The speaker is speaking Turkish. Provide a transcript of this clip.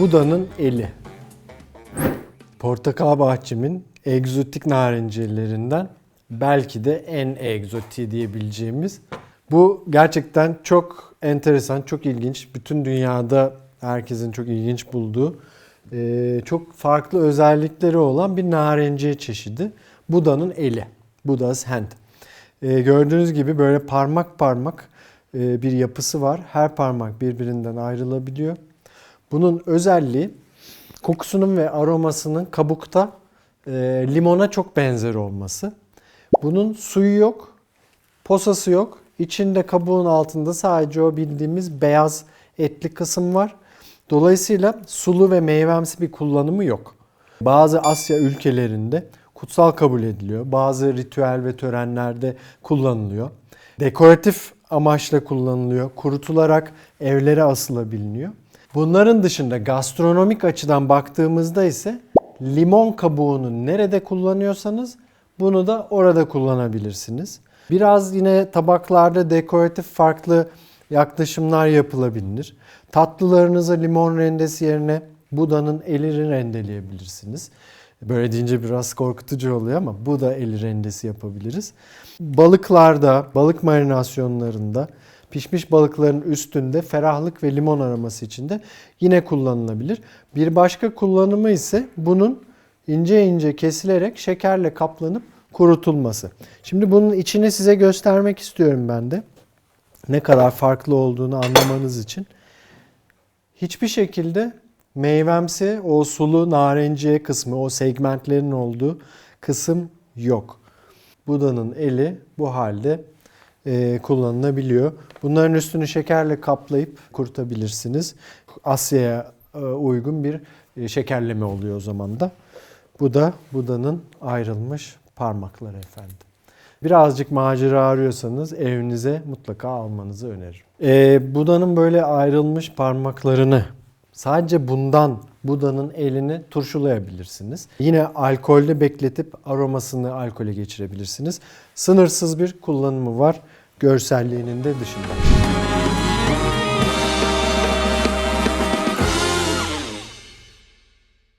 Buda'nın eli. Portakal bahçemin egzotik narencilerinden belki de en egzotik diyebileceğimiz. Bu gerçekten çok enteresan, çok ilginç. Bütün dünyada herkesin çok ilginç bulduğu, e, çok farklı özellikleri olan bir narenciye çeşidi. Buda'nın eli. Buda's hand. E, gördüğünüz gibi böyle parmak parmak e, bir yapısı var. Her parmak birbirinden ayrılabiliyor. Bunun özelliği kokusunun ve aromasının kabukta e, limona çok benzer olması. Bunun suyu yok, posası yok. İçinde kabuğun altında sadece o bildiğimiz beyaz etli kısım var. Dolayısıyla sulu ve meyvemsi bir kullanımı yok. Bazı Asya ülkelerinde kutsal kabul ediliyor. Bazı ritüel ve törenlerde kullanılıyor. Dekoratif amaçla kullanılıyor. Kurutularak evlere asılabiliyor. Bunların dışında gastronomik açıdan baktığımızda ise limon kabuğunu nerede kullanıyorsanız bunu da orada kullanabilirsiniz. Biraz yine tabaklarda dekoratif farklı yaklaşımlar yapılabilir. Tatlılarınıza limon rendesi yerine Buda'nın elini rendeleyebilirsiniz. Böyle deyince biraz korkutucu oluyor ama Buda eli rendesi yapabiliriz. Balıklarda, balık marinasyonlarında pişmiş balıkların üstünde ferahlık ve limon aroması içinde yine kullanılabilir. Bir başka kullanımı ise bunun ince ince kesilerek şekerle kaplanıp kurutulması. Şimdi bunun içini size göstermek istiyorum ben de. Ne kadar farklı olduğunu anlamanız için. Hiçbir şekilde meyvemsi o sulu narenciye kısmı, o segmentlerin olduğu kısım yok. Buda'nın eli bu halde e, kullanılabiliyor. Bunların üstünü şekerle kaplayıp kurutabilirsiniz. Asya'ya e, uygun bir e, şekerleme oluyor o zaman da. Bu da Buda'nın ayrılmış parmakları efendim. Birazcık macera arıyorsanız evinize mutlaka almanızı öneririm. E, Buda'nın böyle ayrılmış parmaklarını sadece bundan Buda'nın elini turşulayabilirsiniz. Yine alkolde bekletip aromasını alkole geçirebilirsiniz. Sınırsız bir kullanımı var görselliğinin de dışında.